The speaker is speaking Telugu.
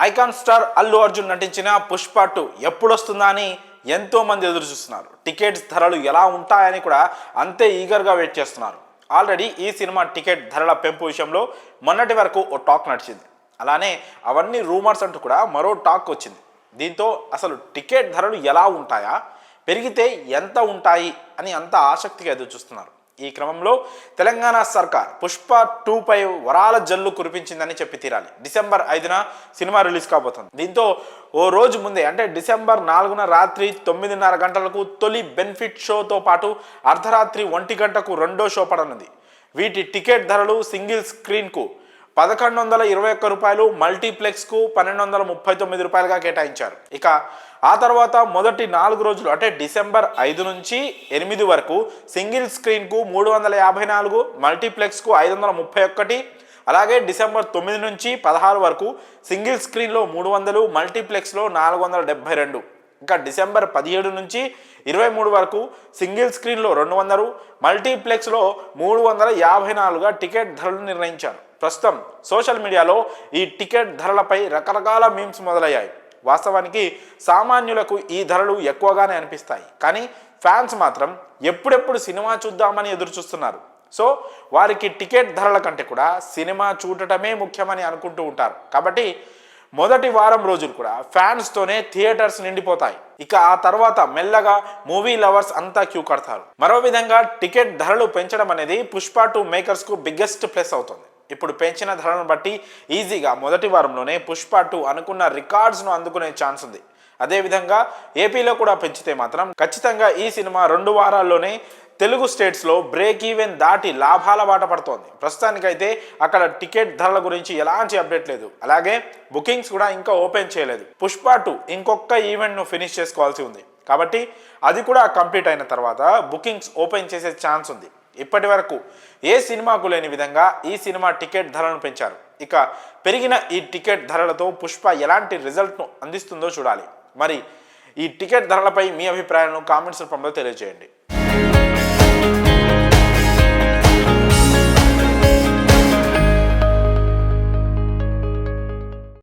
ఐకాన్ స్టార్ అల్లు అర్జున్ నటించిన పుష్ప టూ ఎప్పుడొస్తుందా అని ఎంతోమంది ఎదురు చూస్తున్నారు. టికెట్స్ ధరలు ఎలా ఉంటాయని కూడా అంతే ఈగర్గా వెయిట్ చేస్తున్నారు. ఆల్రెడీ ఈ సినిమా టికెట్ ధరల పెంపు విషయంలో మొన్నటి వరకు ఓ టాక్ నడిచింది. అలానే అవన్నీ రూమర్స్ అంటూ కూడా మరో టాక్ వచ్చింది. దీంతో అసలు టికెట్ ధరలు ఎలా ఉంటాయా? పెరిగితే ఎంత ఉంటాయి? అని అంత ఆసక్తిగా ఎదురు చూస్తున్నారు. ఈ క్రమంలో తెలంగాణ సర్కార్ పుష్ప టూపై వరాల జల్లు కురిపించిందని చెప్పి తీరాలి. డిసెంబర్ ఐదున సినిమా రిలీజ్ కాబోతుంది. దీంతో ఓ రోజు ముందే అంటే డిసెంబర్ నాలుగున రాత్రి తొమ్మిదిన్నర గంటలకు తొలి బెనిఫిట్ షోతో పాటు అర్ధరాత్రి ఒంటి గంటకు రెండో షో పడనుంది. వీటి టికెట్ ధరలు సింగిల్ స్క్రీన్కు పదకొండు వందల ఇరవై ఒక్క రూపాయలు మల్టీప్లెక్స్కు పన్నెండు వందల ముప్పై తొమ్మిది రూపాయలుగా కేటాయించారు. ఇక ఆ తర్వాత మొదటి నాలుగు రోజులు అంటే డిసెంబర్ ఐదు నుంచి ఎనిమిది వరకు సింగిల్ స్క్రీన్కు మూడు వందల యాభై నాలుగు మల్టీప్లెక్స్కు ఐదు వందల ముప్పై ఒక్కటి అలాగే డిసెంబర్ తొమ్మిది నుంచి పదహారు వరకు సింగిల్ స్క్రీన్లో మూడు వందలు మల్టీప్లెక్స్లో నాలుగు వందల డెబ్బై రెండు. ఇంకా డిసెంబర్ పదిహేడు నుంచి ఇరవై మూడు వరకు సింగిల్ స్క్రీన్లో రెండు వందలు మల్టీప్లెక్స్లో మూడు వందల యాభై నాలుగుగా టికెట్ ధరలు నిర్ణయించారు. ప్రస్తుతం సోషల్ మీడియాలో ఈ టికెట్ ధరలపై రకరకాల మీమ్స్ మొదలయ్యాయి. వాస్తవానికి సామాన్యులకు ఈ ధరలు ఎక్కువగానే అనిపిస్తాయి. కానీ ఫ్యాన్స్ మాత్రం ఎప్పుడెప్పుడు సినిమా చూద్దామని ఎదురు చూస్తున్నారు సో వారికి టికెట్ ధరల కంటే కూడా సినిమా చూడటమే ముఖ్యమని అనుకుంటూ ఉంటారు. కాబట్టి మొదటి వారం రోజులు కూడా ఫ్యాన్స్తోనే థియేటర్స్ నిండిపోతాయి. ఇక ఆ తర్వాత మెల్లగా మూవీ లవర్స్ అంతా క్యూ కడతారు. మరో విధంగా టికెట్ ధరలు పెంచడం అనేది పుష్ప టూ మేకర్స్కు బిగ్గెస్ట్ ప్లస్ అవుతుంది. ఇప్పుడు పెంచిన ధరను బట్టి ఈజీగా మొదటి వారంలోనే పుష్ప టూ అనుకున్న రికార్డ్స్ను అందుకునే ఛాన్స్ ఉంది. అదేవిధంగా ఏపీలో కూడా పెంచితే మాత్రం ఖచ్చితంగా ఈ సినిమా రెండు వారాల్లోనే తెలుగు స్టేట్స్లో బ్రేక్ ఈవెన్ దాటి లాభాల బాట పడుతోంది. ప్రస్తుతానికైతే అక్కడ టికెట్ ధరల గురించి ఎలాంటి అప్డేట్ లేదు. అలాగే బుకింగ్స్ కూడా ఇంకా ఓపెన్ చేయలేదు. పుష్ప టూ ఇంకొక ఈవెంట్ను ఫినిష్ చేసుకోవాల్సి ఉంది. కాబట్టి అది కూడా కంప్లీట్ అయిన తర్వాత బుకింగ్స్ ఓపెన్ చేసే ఛాన్స్ ఉంది. ఇప్పటి వరకు ఏ సినిమాకు లేని విధంగా ఈ సినిమా టికెట్ ధరలను పెంచారు. ఇక పెరిగిన ఈ టికెట్ ధరలతో పుష్ప ఎలాంటి రిజల్ట్ను అందిస్తుందో చూడాలి. మరి ఈ టికెట్ ధరలపై మీ అభిప్రాయాలను కామెంట్స్ రూపంలో తెలియజేయండి.